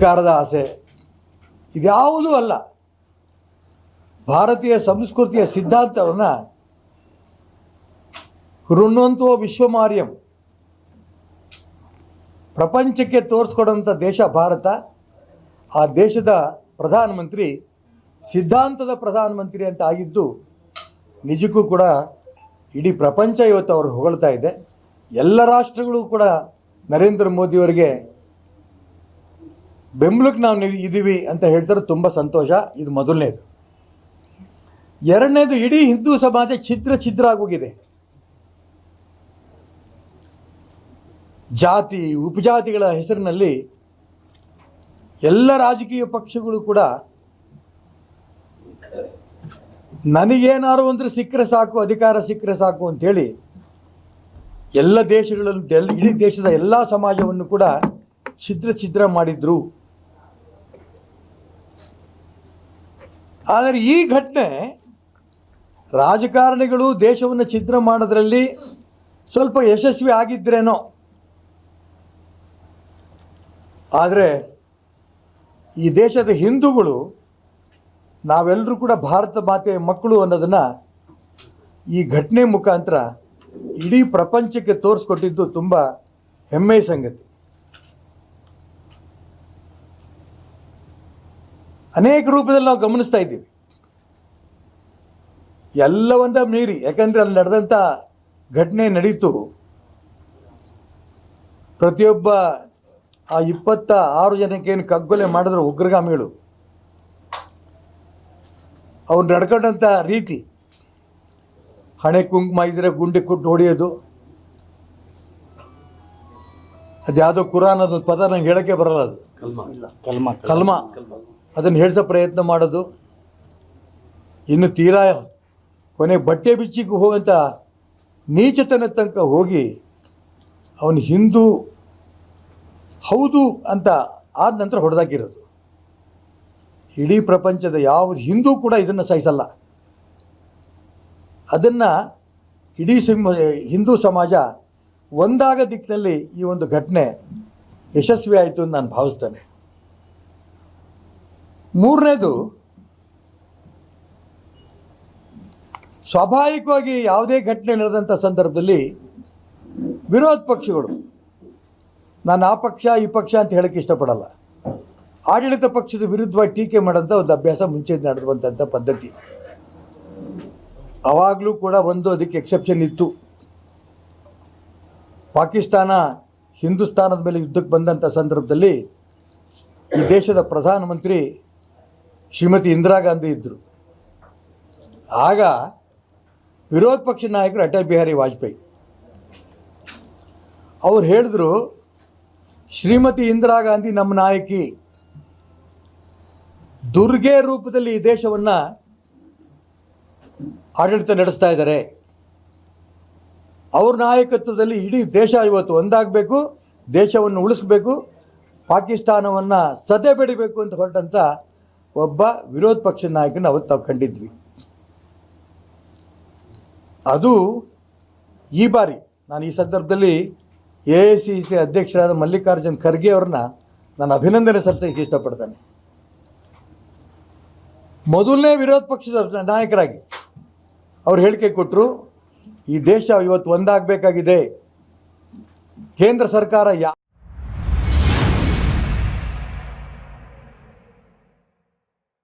ಅಧಿಕಾರದ ಆಸೆ. ಇದ್ಯಾವುದೂ ಅಲ್ಲ. ಭಾರತೀಯ ಸಂಸ್ಕೃತಿಯ ಸಿದ್ಧಾಂತವನ್ನು ಋಣ್ವಂತೋ ವಿಶ್ವಮಾರ್ಯಂ. ಪ್ರಪಂಚಕ್ಕೆ ತೋರಿಸ್ಕೊಡೋಂಥ ದೇಶ ಭಾರತ. ಆ ದೇಶದ ಪ್ರಧಾನಮಂತ್ರಿ ಸಿದ್ಧಾಂತದ ಪ್ರಧಾನಮಂತ್ರಿ ಅಂತ ಆಗಿದ್ದು ನಿಜಕ್ಕೂ ಕೂಡ ಇಡೀ ಪ್ರಪಂಚ ಇವತ್ತು ಅವ್ರನ್ನ ಹೊಗಳ್ತಾ ಇದೆ. ಎಲ್ಲ ರಾಷ್ಟ್ರಗಳು ಕೂಡ ನರೇಂದ್ರ ಮೋದಿಯವರಿಗೆ ಬೆಂಬಲಕ್ಕೆ ನಾವು ಇದ್ದೀವಿ ಅಂತ ಹೇಳ್ತಾರೆ ತುಂಬ ಸಂತೋಷ. ಇದು ಮೊದಲನೇದು. ಎರಡನೇದು, ಇಡೀ ಹಿಂದೂ ಸಮಾಜ ಛಿದ್ರ ಛಿದ್ರ ಆಗೋಗಿದೆ. ಜಾತಿ, ಉಪಜಾತಿಗಳ ಹೆಸರಿನಲ್ಲಿ ಎಲ್ಲ ರಾಜಕೀಯ ಪಕ್ಷಗಳು ಕೂಡ ನನಗೇನಾರು ಅಂದರೆ ಸಿಕ್ಕರೆ ಸಾಕು, ಅಧಿಕಾರ ಸಿಕ್ಕರೆ ಸಾಕು ಅಂಥೇಳಿ ಎಲ್ಲ ದೇಶಗಳಲ್ಲೂ ಇಡೀ ದೇಶದ ಎಲ್ಲ ಸಮಾಜವನ್ನು ಕೂಡ ಛಿದ್ರ ಛಿದ್ರ ಮಾಡಿದ್ರು. ಆದರೆ ಈ ಘಟನೆ ರಾಜಕಾರಣಿಗಳು ದೇಶವನ್ನು ಛಿದ್ರ ಮಾಡೋದ್ರಲ್ಲಿ ಸ್ವಲ್ಪ ಯಶಸ್ವಿ ಆಗಿದ್ರೇನೋ. ಆದರೆ ಈ ದೇಶದ ಹಿಂದೂಗಳು, ನಾವೆಲ್ಲರೂ ಕೂಡ ಭಾರತ ಮಾತೆಯ ಮಕ್ಕಳು ಅನ್ನೋದನ್ನು ಈ ಘಟನೆ ಮುಖಾಂತರ ಇಡೀ ಪ್ರಪಂಚಕ್ಕೆ ತೋರಿಸ್ಕೊಟ್ಟಿದ್ದು ತುಂಬ ಹೆಮ್ಮೆಯ ಸಂಗತಿ. ಅನೇಕ ರೂಪದಲ್ಲಿ ನಾವು ಗಮನಿಸ್ತಾ ಇದ್ದೀವಿ. ಎಲ್ಲವನ್ನ ಮೀರಿ ಯಾಕಂದರೆ ಅಲ್ಲಿ ನಡೆದಂಥ ಘಟನೆ ನಡೀತು. ಪ್ರತಿಯೊಬ್ಬ ಆ ಇಪ್ಪತ್ತ ಆರು ಜನಕ್ಕೇನು ಕಗ್ಗೊಲೆ ಮಾಡಿದ್ರು ಉಗ್ರಗಾಮಿಗಳು. ಅವ್ರು ನಡ್ಕೊಂಡಂಥ ರೀತಿ ಹಣೆ ಕುಂಕುಮ ಇದ್ರೆ ಗುಂಡಿ ಕೊಟ್ಟು ಹೊಡೆಯೋದು. ಅದ್ಯಾವುದೋ ಕುರಾನ್ ಅದೊಂದು ಪದ ನಂಗೆ ಹೇಳೋಕ್ಕೆ ಬರಲ್ಲ ಅದು. ಕಲ್ಮ. ಕಲ್ಮ. ಅದನ್ನು ಹೇಳಿಸೋ ಪ್ರಯತ್ನ ಮಾಡೋದು. ಇನ್ನು ತೀರಾ ಕೊನೆ ಬಟ್ಟೆ ಬಿಚ್ಚಿಗೆ ಹೋಗಂತ ನೀಚತನ ತನಕ ಹೋಗಿ ಅವನು ಹಿಂದೂ ಹೌದು ಅಂತ ಆದ ನಂತರ ಹೊಡೆದಾಕಿರೋದು. ಇಡೀ ಪ್ರಪಂಚದ ಯಾವ ಹಿಂದೂ ಕೂಡ ಇದನ್ನು ಸಹಿಸಲ್ಲ. ಅದನ್ನು ಇಡೀ ಸಿಂಹ, ಹಿಂದೂ ಸಮಾಜ ಒಂದಾಗ ದಿಕ್ಕಿನಲ್ಲಿ ಈ ಒಂದು ಘಟನೆ ಯಶಸ್ವಿ ಆಯಿತು ಅಂತ ನಾನು ಭಾವಿಸ್ತೇನೆ. ಮೂರನೇದು, ಸ್ವಾಭಾವಿಕವಾಗಿ ಯಾವುದೇ ಘಟನೆ ನಡೆದಂಥ ಸಂದರ್ಭದಲ್ಲಿ ವಿರೋಧ ಪಕ್ಷಗಳು, ನಾನು ಆ ಪಕ್ಷ, ಈ ಪಕ್ಷ ಅಂತ ಹೇಳಕ್ಕೆ ಇಷ್ಟಪಡಲ್ಲ. ಆಡಳಿತ ಪಕ್ಷದ ವಿರುದ್ಧವಾಗಿ ಟೀಕೆ ಮಾಡೋಂಥ ಒಂದು ಅಭ್ಯಾಸ ಮುಂಚೆ ನಡೆದುವಂಥ ಪದ್ಧತಿ. ಅವಾಗಲೂ ಕೂಡ ಒಂದು ಅದಕ್ಕೆ ಎಕ್ಸೆಪ್ಷನ್ ಇತ್ತು. ಪಾಕಿಸ್ತಾನ, ಹಿಂದೂಸ್ತಾನದ ಮೇಲೆ ಯುದ್ಧಕ್ಕೆ ಬಂದಂಥ ಸಂದರ್ಭದಲ್ಲಿ ಈ ದೇಶದ ಪ್ರಧಾನಮಂತ್ರಿ ಶ್ರೀಮತಿ ಇಂದಿರಾ ಗಾಂಧಿ ಇದ್ದರು ಆಗ ವಿರೋಧ ಪಕ್ಷ ನಾಯಕರು ಅಟಲ್ ಬಿಹಾರಿ ವಾಜಪೇಯಿ. ಅವ್ರು ಹೇಳಿದ್ರು, ಶ್ರೀಮತಿ ಇಂದಿರಾ ಗಾಂಧಿ ನಮ್ಮ ನಾಯಕಿ ದುರ್ಗೆ ರೂಪದಲ್ಲಿ ಈ ದೇಶವನ್ನು ಆಡಳಿತ ನಡೆಸ್ತಾ ಇದ್ದಾರೆ. ಅವ್ರ ನಾಯಕತ್ವದಲ್ಲಿ ಇಡೀ ದೇಶ ಇವತ್ತು ಒಂದಾಗಬೇಕು, ದೇಶವನ್ನು ಉಳಿಸ್ಬೇಕು, ಪಾಕಿಸ್ತಾನವನ್ನು ಸದೆ ಬೆಡಿಬೇಕು ಅಂತ ಹೊರಟಂಥ ಒಬ್ಬ ವಿರೋಧ ಪಕ್ಷದ ನಾಯಕನ ಅವತ್ತು ನಾವು ಕಂಡಿದ್ವಿ. ಅದು ಈ ಬಾರಿ ನಾನು ಈ ಸಂದರ್ಭದಲ್ಲಿ ಎ ಸಿ ಸಿ ಅಧ್ಯಕ್ಷರಾದ ಮಲ್ಲಿಕಾರ್ಜುನ್ ಖರ್ಗೆ ಅವ್ರನ್ನ ನಾನು ಅಭಿನಂದನೆ ಸಲ್ಲಿಸೋಕ್ಕೆ ಇಷ್ಟಪಡ್ತೇನೆ. ಮೊದಲನೇ ವಿರೋಧ ಪಕ್ಷದ ನಾಯಕರಾಗಿ ಅವ್ರು ಹೇಳಿಕೆ ಕೊಟ್ಟರು ಈ ದೇಶ ಇವತ್ತು ಒಂದಾಗಬೇಕಾಗಿದೆ. ಕೇಂದ್ರ ಸರ್ಕಾರ ಯಾ